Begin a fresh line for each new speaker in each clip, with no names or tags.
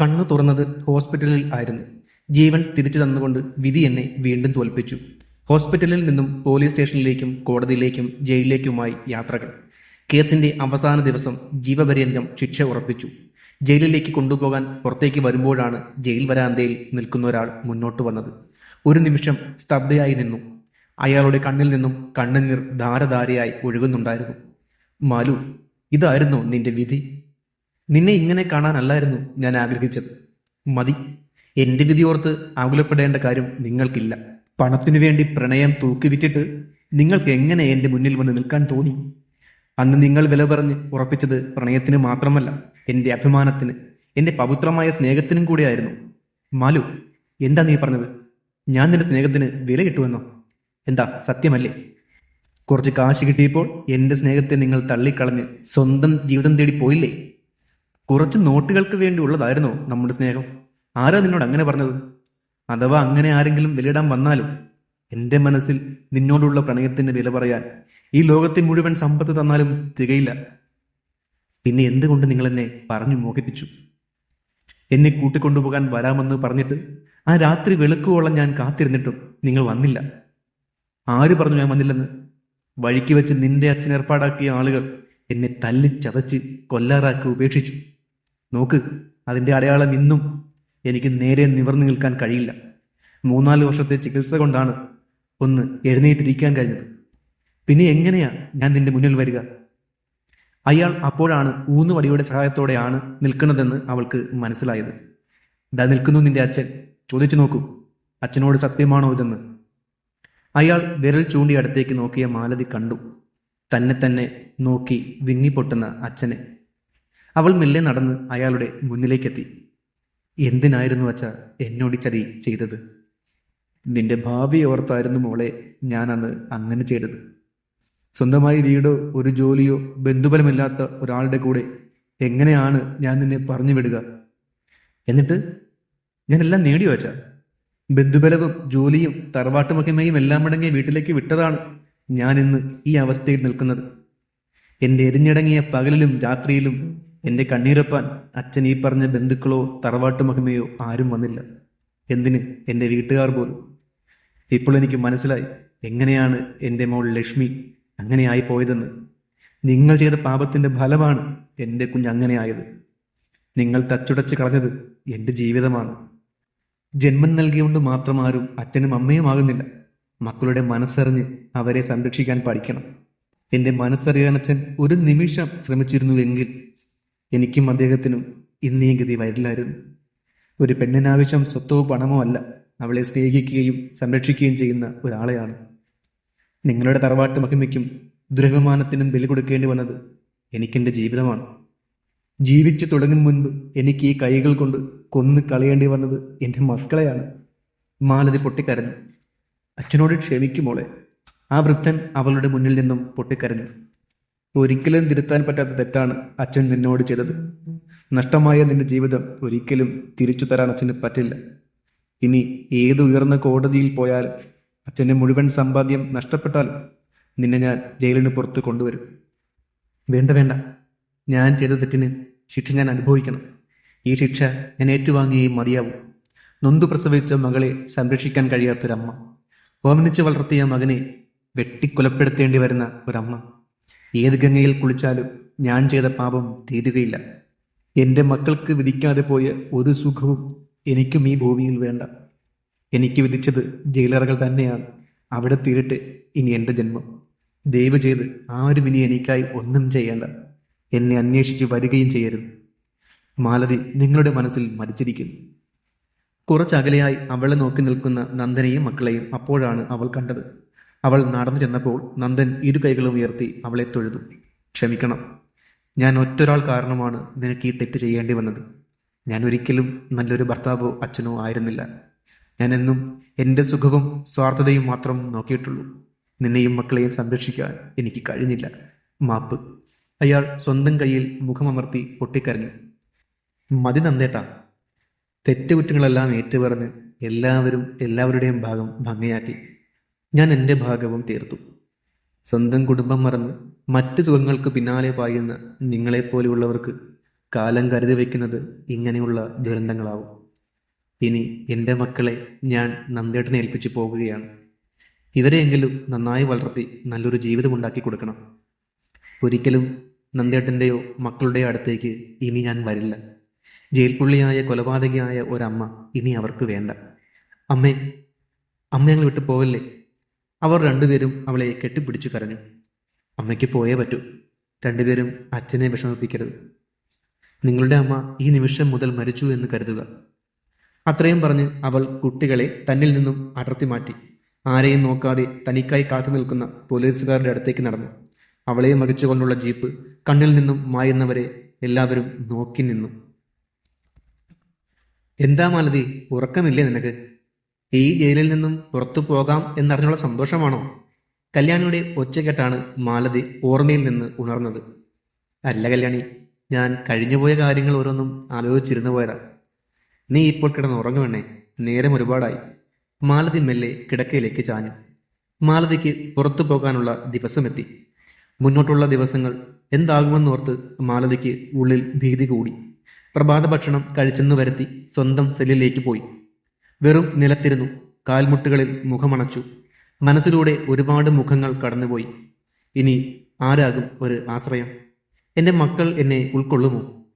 കണ്ണു തുറന്നത് ഹോസ്പിറ്റലിൽ ആയിരുന്നു. ജീവൻ തിരിച്ചു തന്നുകൊണ്ട് വിധി എന്നെ വീണ്ടും തോൽപ്പിച്ചു. ഹോസ്പിറ്റലിൽ നിന്നും പോലീസ് സ്റ്റേഷനിലേക്കും കോടതിയിലേക്കും ജയിലിലേക്കുമായി യാത്രകൾ. കേസിന്റെ അവസാന ദിവസം ജീവപര്യന്തം ശിക്ഷ ഉറപ്പിച്ചു. ജയിലിലേക്ക് കൊണ്ടുപോകാൻ പുറത്തേക്ക് വരുമ്പോഴാണ് ജയിൽ വരാന്തയിൽ നിൽക്കുന്ന ഒരാൾ മുന്നോട്ട് വന്നത്. ഒരു നിമിഷം സ്തബ്ധയായി നിന്നു. അയാളുടെ കണ്ണിൽ നിന്നും കണ്ണുനീർ ധാരധാരയായി ഒഴുകുന്നുണ്ടായിരുന്നു. മാലു ഇതായിരുന്നു നിന്റെ വിധി. നിന്നെ ഇങ്ങനെ കാണാനല്ലായിരുന്നു ഞാൻ ആഗ്രഹിച്ചത്. മതി. എന്റെ വിധി ഓർത്ത് ആകുലപ്പെടേണ്ട കാര്യം നിങ്ങൾക്കില്ല. പണത്തിനു വേണ്ടി പ്രണയം തൂക്കിവിറ്റിട്ട് നിങ്ങൾക്ക് എങ്ങനെ എന്റെ മുന്നിൽ വന്ന് നിൽക്കാൻ തോന്നി? അന്ന് നിങ്ങൾ വില പറഞ്ഞ് ഉറപ്പിച്ചത് പ്രണയത്തിന് മാത്രമല്ല എന്റെ അഭിമാനത്തിന് എന്റെ പവിത്രമായ സ്നേഹത്തിനും കൂടിയായിരുന്നു. മാലു എന്താ നീ പറഞ്ഞത്? ഞാൻ നിന്റെ സ്നേഹത്തിന് വില കിട്ടുമെന്നോ? എന്താ സത്യമല്ലേ? കുറച്ച് കാശ് കിട്ടിയപ്പോൾ എന്റെ സ്നേഹത്തെ നിങ്ങൾ തള്ളിക്കളഞ്ഞ് സ്വന്തം ജീവിതം തേടി പോയില്ലേ? കുറച്ച് നോട്ടുകൾക്ക് വേണ്ടി ഉള്ളതായിരുന്നു നമ്മുടെ സ്നേഹം. ആരാ നിന്നോട് അങ്ങനെ പറഞ്ഞത്? അഥവാ അങ്ങനെ ആരെങ്കിലും വിലയിടാൻ വന്നാലും എന്റെ മനസ്സിൽ നിന്നോടുള്ള പ്രണയത്തിന്റെ വില പറയാൻ ഈ ലോകത്തെ മുഴുവൻ സമ്പത്ത് തന്നാലും തികയില്ല. പിന്നെ എന്തുകൊണ്ട് നിങ്ങൾ എന്നെ പറഞ്ഞു മോഹിപ്പിച്ചു? എന്നെ കൂട്ടിക്കൊണ്ടുപോകാൻ വരാമെന്ന് പറഞ്ഞിട്ട് ആ രാത്രി വെളുക്കുവോളം ഞാൻ കാത്തിരുന്നിട്ടും നിങ്ങൾ വന്നില്ല. ആര് പറഞ്ഞു ഞാൻ വന്നില്ലെന്ന്? വഴിക്ക് വെച്ച് നിന്റെ അച്ഛൻ ഏർപ്പാടാക്കിയ ആളുകൾ എന്നെ തല്ലിച്ചതച്ച് കൊല്ലാറാക്കി ഉപേക്ഷിച്ചു. നോക്ക് അതിന്റെ അടയാളം ഇന്നും എനിക്ക് നേരെ നിവർന്നു നിൽക്കാൻ കഴിയില്ല. മൂന്നാൽ വർഷത്തെ ചികിത്സ കൊണ്ടാണ് ഒന്ന് എഴുന്നേറ്റിരിക്കാൻ കഴിഞ്ഞത്. പിന്നെ എങ്ങനെയാ ഞാൻ നിന്റെ മുന്നിൽ വരിക? അയാൾ അപ്പോഴാണ് ഊന്നുവടിയുടെ സഹായത്തോടെയാണ് നിൽക്കുന്നതെന്ന് അവൾക്ക് മനസ്സിലായത്. ദാ നിൽക്കുന്നു നിന്റെ അച്ഛൻ. ചോദിച്ചു നോക്കൂ അച്ഛനോട് സത്യമാണോ ഇതെന്ന്? അയാൾ വിരൽ ചൂണ്ടി അടുത്തേക്ക് നോക്കിയ മാലതി കണ്ടു. തന്നെ തന്നെ നോക്കി വിങ്ങിപ്പൊട്ടുന്ന അച്ഛനെ. അവൾ മെല്ലെ നടന്ന് അയാളുടെ മുന്നിലേക്കെത്തി. എന്തിനായിരുന്നു അച്ഛ എന്നോട് ചതി ചെയ്തത്? നിന്റെ ഭാവി ഓർത്തായിരുന്നു മോളെ ഞാൻ അന്ന് അങ്ങനെ ചെയ്തത്. സ്വന്തമായി വീടോ ഒരു ജോലിയോ ബന്ധുബലമില്ലാത്ത ഒരാളുടെ കൂടെ എങ്ങനെയാണ് ഞാൻ നിന്നെ പറഞ്ഞു വിടുക? എന്നിട്ട് ഞാൻ എല്ലാം നേടിയോ അച്ഛ? ബന്ധുബലവും ജോലിയും തറവാട്ടുമൊക്കെയും എല്ലാം അടങ്ങിയ വീട്ടിലേക്ക് വിട്ടതാണ് ഞാൻ ഇന്ന് ഈ അവസ്ഥയിൽ നിൽക്കുന്നത്. എന്റെ എരിഞ്ഞടങ്ങിയ പകലിലും രാത്രിയിലും എന്റെ കണ്ണീരപ്പാൻ അച്ഛൻ ഈ പറഞ്ഞ ബന്ധുക്കളോ തറവാട്ടു മഹിമയോ ആരും വന്നില്ല. എന്തിന് എന്റെ വീട്ടുകാർ പോലും? ഇപ്പോൾ എനിക്ക് മനസ്സിലായി എങ്ങനെയാണ് എന്റെ മോൾ ലക്ഷ്മി അങ്ങനെയായി പോയതെന്ന് നിങ്ങൾ ചെയ്ത പാപത്തിന്റെ ഫലമാണ് എന്റെ കുഞ്ഞ് അങ്ങനെ ആയത്. നിങ്ങൾ തച്ചുടച്ച് കളഞ്ഞത് എന്റെ ജീവിതമാണ്. ജന്മം നൽകിയുകൊണ്ട് മാത്രം ആരും അച്ഛനും അമ്മയും ആകുന്നില്ല. മക്കളുടെ മനസ്സറിഞ്ഞ് അവരെ സംരക്ഷിക്കാൻ പഠിക്കണം. എന്റെ മനസ്സറിയാൻ അച്ഛൻ ഒരു നിമിഷം ശ്രമിച്ചിരുന്നുവെങ്കിൽ എനിക്കും അദ്ദേഹത്തിനും ഇന്നീ ഗതി വരില്ലായിരുന്നു. ഒരു പെണ്ണിനാവശ്യം സ്വത്തോ പണമോ അല്ല. അവളെ സ്നേഹിക്കുകയും സംരക്ഷിക്കുകയും ചെയ്യുന്ന ഒരാളെയാണ്. നിങ്ങളുടെ തറവാട്ട് മഹിമയ്ക്കും ദുരഭിമാനത്തിനും ബലി കൊടുക്കേണ്ടി വന്നത് എനിക്കെന്റെ ജീവിതമാണ്. ജീവിച്ചു തുടങ്ങും മുൻപ് എനിക്ക് ഈ കൈകൾ കൊണ്ട് കൊന്നു കളയേണ്ടി വന്നത് എന്റെ മക്കളെയാണ്. മാലതി പൊട്ടിക്കരഞ്ഞു. അച്ഛനോട് ക്ഷമിക്കുമോളെ ആ വൃദ്ധൻ അവളുടെ മുന്നിൽ നിന്നും പൊട്ടിക്കരഞ്ഞു. ഒരിക്കലും തിരുത്താൻ പറ്റാത്ത തെറ്റാണ് അച്ഛൻ നിന്നോട് ചെയ്തത്. നഷ്ടമായ നിന്റെ ജീവിതം ഒരിക്കലും തിരിച്ചു തരാൻ അച്ഛന് പറ്റില്ല. ഇനി ഏത് ഉയർന്ന കോടതിയിൽ പോയാൽ അച്ഛന്റെ മുഴുവൻ സമ്പാദ്യം നഷ്ടപ്പെട്ടാലും നിന്നെ ഞാൻ ജയിലിന് പുറത്ത് കൊണ്ടുവരും. വേണ്ട വേണ്ട. ഞാൻ ചെയ്ത തെറ്റിന് ശിക്ഷ ഞാൻ അനുഭവിക്കണം. ഈ ശിക്ഷ ഞാൻ ഏറ്റുവാങ്ങിയേ മതിയാവും. നൊന്തു പ്രസവിച്ച മകളെ സംരക്ഷിക്കാൻ കഴിയാത്തൊരമ്മ. ഓമനിച്ച് വളർത്തിയ മകനെ വെട്ടിക്കൊലപ്പെടുത്തേണ്ടി വരുന്ന ഒരമ്മ. ഏത് ഗംഗയിൽ കുളിച്ചാലും ഞാൻ ചെയ്ത പാപം തീരുകയില്ല. എന്റെ മക്കൾക്ക് വിധിക്കാതെ പോയ ഒരു സുഖവും എനിക്കും ഈ ഭൂമിയിൽ വേണ്ട. എനിക്ക് വിധിച്ചത് ജയിലറകൾ തന്നെയാണ്. അവിടെ തീരട്ടെ ഇനി എന്റെ ജന്മം. ദയവ് ചെയ്ത് ആരും ഇനി എനിക്കായി ഒന്നും ചെയ്യേണ്ട. എന്നെ അന്വേഷിച്ച് വരികയും ചെയ്യരുത്. മാലതി നിങ്ങളുടെ മനസ്സിൽ മരിച്ചിരിക്കുന്നു. കുറച്ചകലെയായി അവളെ നോക്കി നിൽക്കുന്ന നന്ദനെയും മക്കളെയും അപ്പോഴാണ് അവൾ കണ്ടത്. അവൾ നടന്നു ചെന്നപ്പോൾ നന്ദൻ ഇരു കൈകളും ഉയർത്തി അവളെ തൊഴുതു. ക്ഷമിക്കണം. ഞാൻ ഒറ്റൊരാൾ കാരണമാണ് നിനക്ക് ഈ തെറ്റ് ചെയ്യേണ്ടി വന്നത്. ഞാൻ ഒരിക്കലും നല്ലൊരു ഭർത്താവോ അച്ഛനോ ആയിരുന്നില്ല. ഞാൻ എന്നും എന്റെ സുഖവും സ്വാർത്ഥതയും മാത്രം നോക്കിയിട്ടുള്ളൂ. നിന്നെയും മക്കളെയും സംരക്ഷിക്കാൻ എനിക്ക് കഴിഞ്ഞില്ല. മാപ്പ്. അയാൾ സ്വന്തം കയ്യിൽ മുഖമമർത്തി പൊട്ടിക്കരഞ്ഞു. മതി നന്ദേട്ടാ. തെറ്റുകുറ്റങ്ങളെല്ലാം ഏറ്റുപറഞ്ഞ് എല്ലാവരും എല്ലാവരുടെയും ഭാഗം ഭംഗിയാക്കി. ഞാൻ എന്റെ ഭാഗവും തീർത്തു. സ്വന്തം കുടുംബം മറന്ന് മറ്റു സുഖങ്ങൾക്ക് പിന്നാലെ പായുന്ന നിങ്ങളെപ്പോലെയുള്ളവർക്ക് കാലം കരുതി വയ്ക്കുന്നത് ഇങ്ങനെയുള്ള ദുരന്തങ്ങളാവും. ഇനി എന്റെ മക്കളെ ഞാൻ നന്ദേട്ടനെ ഏൽപ്പിച്ചു പോകുകയാണ്. ഇവരെയെങ്കിലും നന്നായി വളർത്തി നല്ലൊരു ജീവിതം ഉണ്ടാക്കി കൊടുക്കണം. ഒരിക്കലും നന്ദേട്ടന്റെയോ മക്കളുടെയോ അടുത്തേക്ക് ഇനി ഞാൻ വരില്ല. ജയിൽ പുള്ളിയായ കൊലപാതകയായ ഒരമ്മ ഇനി അവർക്ക് വേണ്ട. അമ്മേ അമ്മ ഞങ്ങൾ വിട്ടു പോവല്ലേ അവർ രണ്ടുപേരും അവളെ കെട്ടിപ്പിടിച്ചു കരഞ്ഞു. അമ്മയ്ക്ക് പോയേ പറ്റൂ. രണ്ടുപേരും അച്ഛനെ വിഷമിപ്പിക്കരുത്. നിങ്ങളുടെ അമ്മ ഈ നിമിഷം മുതൽ മരിച്ചു എന്ന് കരുതുക. അത്രയും പറഞ്ഞ് അവൾ കുട്ടികളെ തന്നിൽ നിന്നും അടർത്തി മാറ്റി. ആരെയും നോക്കാതെ തനിക്കായി കാത്തു നിൽക്കുന്ന പോലീസുകാരുടെ അടുത്തേക്ക് നടന്നു. അവളെ മകിച്ചുകൊണ്ടുള്ള ജീപ്പ് കണ്ണിൽ നിന്നും മായുന്നവരെ എല്ലാവരും നോക്കി നിന്നു. എന്താ മാലതി ഉറക്കമില്ലേ നിനക്ക്? ഈ ജയിലിൽ നിന്നും പുറത്തു പോകാം എന്നറിഞ്ഞുള്ള സന്തോഷമാണോ? കല്യാണിയുടെ ഒച്ചകെട്ടാണ് മാലതി ഓർമ്മയിൽ നിന്ന് ഉണർന്നത്. അല്ല കല്യാണി ഞാൻ കഴിഞ്ഞുപോയ കാര്യങ്ങൾ ഓരോന്നും ആലോചിച്ചിരുന്നു പോയതാ. നീ ഇപ്പോൾ കിടന്ന് ഉറങ്ങുവേണേ നേരം ഒരുപാടായി. മാലതി മെല്ലെ കിടക്കയിലേക്ക് ചാഞ്ഞു. മാലതിക്ക് പുറത്തു പോകാനുള്ള ദിവസമെത്തി. മുന്നോട്ടുള്ള ദിവസങ്ങൾ എന്താകുമെന്നോർത്ത് മാലതിക്ക് ഉള്ളിൽ ഭീതി കൂടി. പ്രഭാത ഭക്ഷണം കഴിച്ചെന്ന് വരുത്തി സ്വന്തം സെല്ലിലേക്ക് പോയി. വെറും നിലത്തിരുന്നു. കാൽമുട്ടുകളിൽ മുഖമണച്ചു. മനസ്സിലൂടെ ഒരുപാട് മുഖങ്ങൾ കടന്നുപോയി. ഇനി ആരാകും ഒരു ആശ്രയം? എന്റെ മക്കൾ എന്നെ ഉൾക്കൊള്ളുമോ?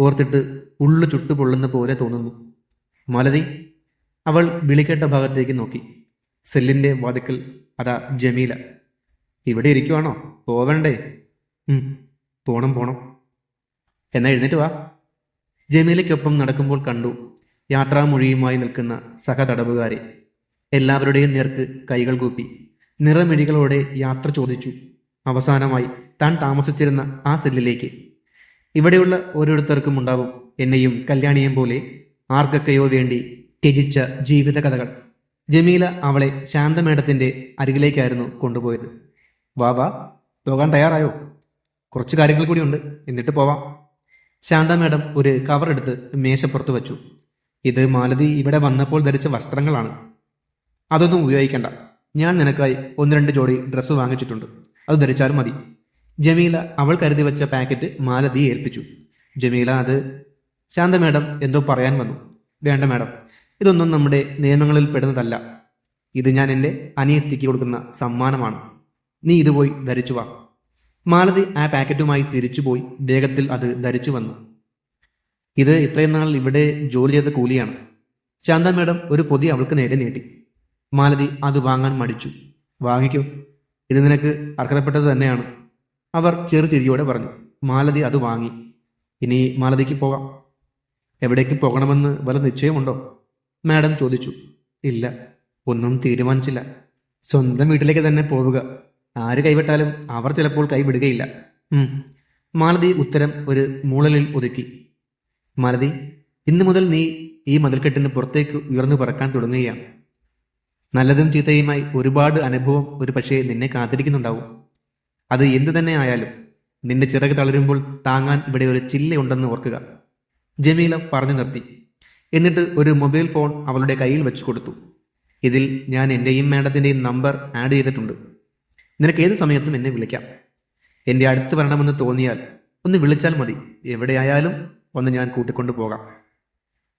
ഓർത്തിട്ട് ഉള്ളു ചുട്ടുപൊള്ളുന്ന പോലെ തോന്നുന്നു. മലതി അവൾ വിളിക്കേട്ട ഭാഗത്തേക്ക് നോക്കി. സെല്ലിന്റെ വാതിക്കൽ അതാ ജമീല. ഇവിടെ ഇരിക്കുവാണോ? പോവണ്ടേ? പോണം പോണം. എന്നാ എഴുന്നേറ്റ് വാ. ജമീലയ്ക്കൊപ്പം നടക്കുമ്പോൾ കണ്ടു യാത്രാമൊഴിയുമായി നിൽക്കുന്ന സഹതടവുകാരെ എല്ലാവരുടെയും നേർക്ക് കൈകൾ കൂപ്പി നിറമിഴികളോടെ യാത്ര ചോദിച്ചു. അവസാനമായി താൻ താമസിച്ചിരുന്ന ആ സെല്ലിലേക്ക്. ഇവിടെയുള്ള ഓരോരുത്തർക്കും ഉണ്ടാവും എന്നെയും കല്യാണിയും പോലെ ആർക്കൊക്കെയോ വേണ്ടി ത്യജിച്ച ജീവിത കഥകൾ ജമീല അവളെ ശാന്തമേടത്തിന്റെ അരികിലേക്കായിരുന്നു കൊണ്ടുപോയത്. വാ വാ പോകാൻ തയ്യാറായോ? കുറച്ച് കാര്യങ്ങൾ കൂടിയുണ്ട് എന്നിട്ട് പോവാം. ശാന്തമേടം ഒരു കവർ എടുത്ത് മേശപ്പുറത്ത് വെച്ചു. ഇത് മാലതി ഇവിടെ വന്നപ്പോൾ ധരിച്ച വസ്ത്രങ്ങളാണ്. അതൊന്നും ഉപയോഗിക്കണ്ട. ഞാൻ നിനക്കായി ഒന്ന് രണ്ട് ജോഡി ഡ്രസ്സ് വാങ്ങിച്ചിട്ടുണ്ട്. അത് ധരിച്ചാലും മതി. ജമീല അവൾ കരുതി വെച്ച പാക്കറ്റ് മാലതിയെ ഏൽപ്പിച്ചു. ജമീല അത് ശാന്ത മേഡം എന്തോ പറയാൻ വന്നു. വേണ്ട മേഡം ഇതൊന്നും നമ്മുടെ നിയമങ്ങളിൽ പെടുന്നതല്ല. ഇത് ഞാൻ എന്റെ അനിയത്തിക്ക് കൊടുക്കുന്ന സമ്മാനമാണ്. നീ ഇത് പോയി ധരിച്ചു വാ. മാലതി ആ പാക്കറ്റുമായി തിരിച്ചുപോയി വേഗത്തിൽ അത് ധരിച്ചു വന്നു. ഇത് ഇത്രയും നാൾ ഇവിടെ ജോലി ചെയ്ത കൂലിയാണ്. ശാന്ത മേഡം ഒരു പൊതി അവൾക്ക് നേരെ നീട്ടി. മാലതി അത് വാങ്ങാൻ മടിച്ചു. വാങ്ങിക്കൂ. ഇത് നിനക്ക് അർഹതപ്പെട്ടത് തന്നെയാണ്. അവർ ചെറു ചിരിയോടെ പറഞ്ഞു. മാലതി അത് വാങ്ങി. ഇനി മാലതിക്ക് പോകാം. എവിടേക്ക് പോകണമെന്ന് വല്ല നിശ്ചയമുണ്ടോ? മാഡം ചോദിച്ചു. ഇല്ല. ഒന്നും തീരുമാനിച്ചില്ല. സ്വന്തം വീട്ടിലേക്ക് തന്നെ പോവുക. ആര് കൈവിട്ടാലും അവർ ചിലപ്പോൾ കൈവിടുകയില്ല. മാലതി ഉത്തരം ഒരു മൂളലിൽ ഒതുക്കി. മാലതി ഇന്നു മുതൽ നീ ഈ മതിൽക്കെട്ടിന് പുറത്തേക്ക് ഉയർന്നു പറക്കാൻ തുടങ്ങുകയാണ്. നല്ലതും ചീത്തയുമായി ഒരുപാട് അനുഭവം ഒരു പക്ഷേ നിന്നെ കാത്തിരിക്കുന്നുണ്ടാവും. അത് എന്തു തന്നെ ആയാലും നിന്റെ ചിറക് തളരുമ്പോൾ താങ്ങാൻ ഇവിടെ ഒരു ചില്ലയുണ്ടെന്ന് ഓർക്കുക. ജമീല പറഞ്ഞു നിർത്തി. എന്നിട്ട് ഒരു മൊബൈൽ ഫോൺ അവളുടെ കയ്യിൽ വെച്ചു കൊടുത്തു. ഇതിൽ ഞാൻ എന്റെയും മാഡത്തിന്റെയും നമ്പർ ആഡ് ചെയ്തിട്ടുണ്ട്. നിനക്ക് ഏത് സമയത്തും എന്നെ വിളിക്കാം. എന്റെ അടുത്ത് വരണമെന്ന് തോന്നിയാൽ ഒന്ന് വിളിച്ചാൽ മതി. എവിടെയായാലും ഒന്ന് ഞാൻ കൂട്ടിക്കൊണ്ടു പോകാം.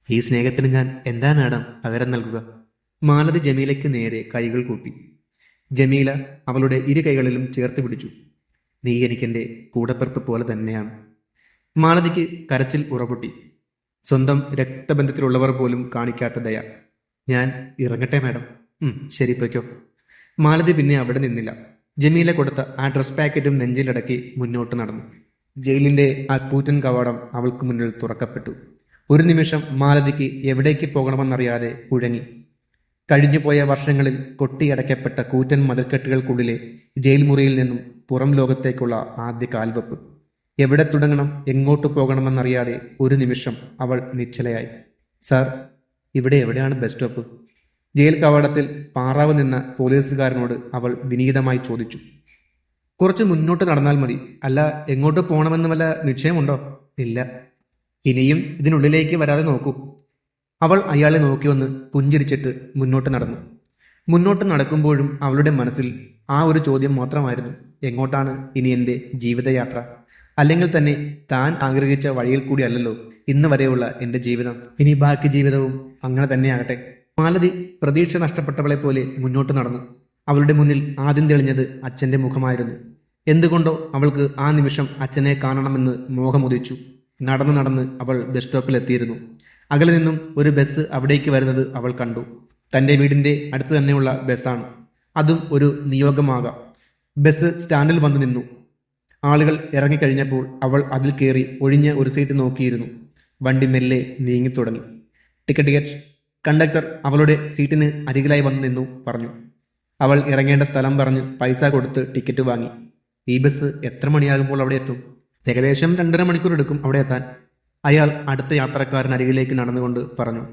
ഈ സ്നേഹത്തിന് ഞാൻ എന്താ മാഡം പകരം നൽകുക. മാലതി ജമീലയ്ക്ക് നേരെ കൈകൾ കൂപ്പി. ജമീല അവളുടെ ഇരു കൈകളിലും ചേർത്ത് പിടിച്ചു. നീ എനിക്കെന്റെ കൂടപ്പിറപ്പ് പോലെ തന്നെയാണ്. മാലതിക്ക് കരച്ചിൽ ഉറപൊട്ടി. സ്വന്തം രക്തബന്ധത്തിലുള്ളവർ പോലും കാണിക്കാത്ത ദയ. ഞാൻ ഇറങ്ങട്ടെ മാഡം. ശരി പൊയ്ക്കോ. മാലതി പിന്നെ അവിടെ നിന്നില്ല. ജമീല കൊടുത്ത ആ ഡ്രസ് പാക്കറ്റും നെഞ്ചിലടക്കി മുന്നോട്ട് നടന്നു. ജയിലിന്റെ കൂറ്റൻ കവാടം അവൾക്ക് മുന്നിൽ തുറക്കപ്പെട്ടു. ഒരു നിമിഷം മാലതിക്ക് എവിടേക്ക് പോകണമെന്നറിയാതെ കുഴങ്ങി. കഴിഞ്ഞുപോയ വർഷങ്ങളിൽ കൊട്ടിയടയ്ക്കപ്പെട്ട കൂറ്റൻ മതിൽക്കെട്ടുകൾക്കുള്ളിലെ ജയിൽ മുറിയിൽ നിന്നും പുറം ലോകത്തേക്കുള്ള ആദ്യ കാൽവെപ്പ്. എവിടെ തുടങ്ങണം എങ്ങോട്ട് പോകണമെന്നറിയാതെ ഒരു നിമിഷം അവൾ നിശ്ചലയായി. സാർ ഇവിടെ എവിടെയാണ് ബസ് സ്റ്റോപ്പ്? ജയിൽ കവാടത്തിൽ പാറാവ് നിന്ന പോലീസുകാരനോട് അവൾ വിനീതമായി ചോദിച്ചു. കുറച്ച് മുന്നോട്ട് നടന്നാൽ മതി. അല്ല എങ്ങോട്ട് പോകണമെന്ന് വല്ല നിശ്ചയമുണ്ടോ? ഇല്ല. ഇനിയും ഇതിനുള്ളിലേക്ക് വരാതെ നോക്കൂ. അവൾ അയാളെ നോക്കി വന്ന് പുഞ്ചിരിച്ചിട്ട് മുന്നോട്ട് നടന്നു. മുന്നോട്ട് നടക്കുമ്പോഴും അവളുടെ മനസ്സിൽ ആ ഒരു ചോദ്യം മാത്രമായിരുന്നു. എങ്ങോട്ടാണ് ഇനി എന്റെ ജീവിതയാത്ര? അല്ലെങ്കിൽ തന്നെ താൻ ആഗ്രഹിച്ച വഴിയിൽ കൂടി അല്ലല്ലോ ഇന്ന് വരെയുള്ള എന്റെ ജീവിതം. ഇനി ബാക്കി ജീവിതവും അങ്ങനെ തന്നെയാകട്ടെ മാലതി പ്രതീക്ഷ നഷ്ടപ്പെട്ടവളെ പോലെ മുന്നോട്ട് നടന്നു. അവളുടെ മുന്നിൽ ആദ്യം തെളിഞ്ഞത് അച്ഛന്റെ മുഖമായിരുന്നു. എന്തുകൊണ്ടോ അവൾക്ക് ആ നിമിഷം അച്ഛനെ കാണണമെന്ന് മോഹമുദിച്ചു. നടന്ന് നടന്ന് അവൾ ബസ് സ്റ്റോപ്പിൽ എത്തിയിരുന്നു അകലെ നിന്നും ഒരു ബസ് അവിടേക്ക് വരുന്നത് അവൾ കണ്ടു. തന്റെ വീടിന്റെ അടുത്ത് തന്നെയുള്ള ബസ്സാണ്. അതും ഒരു നിയോഗമാകാം. ബസ് സ്റ്റാൻഡിൽ വന്നു നിന്നു. ആളുകൾ ഇറങ്ങിക്കഴിഞ്ഞപ്പോൾ അവൾ അതിൽ കയറി ഒഴിഞ്ഞ ഒരു സീറ്റ് നോക്കിയിരുന്നു. വണ്ടി മെല്ലെ നീങ്ങിത്തുടങ്ങി. ടിക്കറ്റ് ടിക്കറ്റ് കണ്ടക്ടർ അവളുടെ സീറ്റിന് അരികിലായി വന്നു നിന്നു പറഞ്ഞു. അവൾ ഇറങ്ങേണ്ട സ്ഥലം പറഞ്ഞ് പൈസ കൊടുത്ത് ടിക്കറ്റ് വാങ്ങി. ഈ ബസ് എത്ര മണിയാകുമ്പോൾ അവിടെ എത്തും? ഏകദേശം രണ്ടര മണിക്കൂർ എടുക്കും അവിടെ എത്താൻ. അയാൾ അടുത്ത യാത്രക്കാരൻ അരികിലേക്ക് നടന്നുകൊണ്ട് പറഞ്ഞു.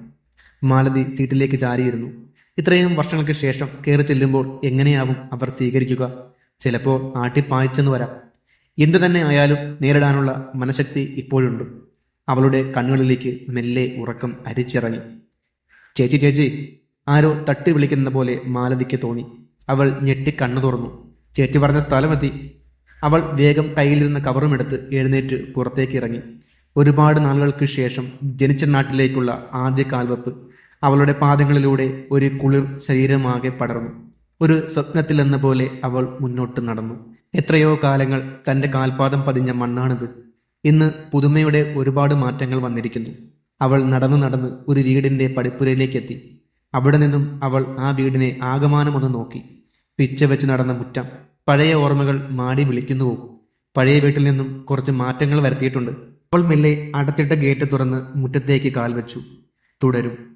മാലതി സീറ്റിലേക്ക് ചാരിയിരുന്നു. ഇത്രയും വർഷങ്ങൾക്ക് ശേഷം കയറി ചെല്ലുമ്പോൾ എങ്ങനെയാവും അവർ സ്വീകരിക്കുക? ചിലപ്പോൾ ആട്ടിപ്പായിച്ചെന്ന് വരാം. എന്തു തന്നെ ആയാലും നേരിടാനുള്ള മനഃശക്തി ഇപ്പോഴുണ്ട്. അവളുടെ കണ്ണുകളിലേക്ക് മെല്ലെ ഉറക്കം അരിച്ചിറങ്ങി. ചേച്ചി ചേച്ചി ആരോ തട്ടി വിളിക്കുന്ന പോലെ മാലതിക്ക് തോന്നി. അവൾ ഞെട്ടി കണ്ണു തുറന്നു. ചേച്ചി പറഞ്ഞ സ്ഥലമെത്തി. അവൾ വേഗം കയ്യിലിരുന്ന കവറുമെടുത്ത് എഴുന്നേറ്റ് പുറത്തേക്ക് ഇറങ്ങി. ഒരുപാട് നാളുകൾക്ക് ശേഷം ജനിച്ച നാട്ടിലേക്കുള്ള ആദ്യ കാൽവെപ്പ് അവളുടെ പാദങ്ങളിലൂടെ ഒരു കുളിർ ശരീരമാകെ പടർന്നു. ഒരു സ്വപ്നത്തിലെന്ന പോലെ അവൾ മുന്നോട്ട് നടന്നു. എത്രയോ കാലങ്ങൾ തന്റെ കാൽപാദം പതിഞ്ഞ മണ്ണാണിത്. ഇന്ന് പുതുമയുടെ ഒരുപാട് മാറ്റങ്ങൾ വന്നിരിക്കുന്നു. അവൾ നടന്നു നടന്ന് ഒരു വീടിന്റെ പടിപ്പുരയിലേക്ക് എത്തി അവിടെ നിന്നും അവൾ ആ വീടിനെ ആകമാനമൊന്ന് നോക്കി. പിച്ച വെച്ച് നടന്ന മുറ്റം. പഴയ ഓർമ്മകൾ മാടി വിളിക്കുന്നു. പോകും പഴയ വീട്ടിൽ നിന്നും കുറച്ച് മാറ്റങ്ങൾ വരുത്തിയിട്ടുണ്ട്. അവൾ മെല്ലെ അടച്ചിട്ട ഗേറ്റ് തുറന്ന് മുറ്റത്തേക്ക് കാൽ വെച്ചു. തുടരും.